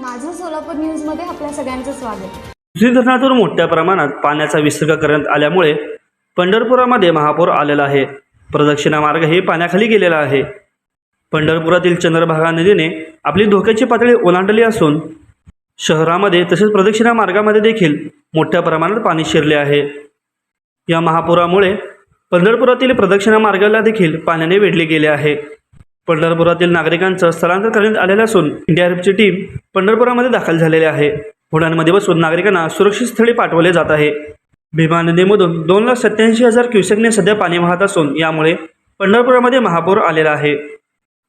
माझं सोलापूर न्यूजमध्ये आपल्या सगळ्यांचं स्वागत. दुसरी धरणातून मोठ्या प्रमाणात पाण्याचा विसर्ग करण्यात आल्यामुळे पंढरपुरामध्ये महापूर आलेला आहे. प्रदक्षिणा मार्गही पाण्याखाली गेलेला आहे. पंढरपुरातील चंद्रभागा नदीने आपली धोक्याची पातळी ओलांडली असून शहरामध्ये तसेच प्रदक्षिणा मार्गामध्ये देखील मोठ्या प्रमाणात पाणी शिरले आहे. या महापुरामुळे पंढरपुरातील प्रदक्षिणा मार्गाला देखील पाण्याने वेढले गेले आहे. पंढरपुरातील नागरिकांचं स्थलांतर करण्यात आलेलं असून एनडीआरएफची टीम पंढरपुरामध्ये दाखल झालेली आहे. होड्यांमध्ये बसून नागरिकांना सुरक्षित स्थळी पाठवले जात आहे. भीमा नदीमधून दोन लाख सत्याऐंशी हजार क्युसेकने सध्या पाणी वाहत असून यामुळे पंढरपुरामध्ये महापूर आलेला आहे.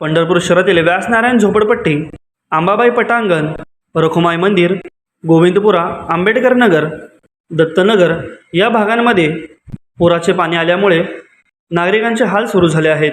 पंढरपूर शहरातील व्यासनारायण झोपडपट्टी आंबाबाई पटांगण रखुमाई मंदिर गोविंदपुरा आंबेडकर नगर दत्तनगर या भागांमध्ये पुराचे पाणी आल्यामुळे नागरिकांचे हाल सुरू झाले आहेत.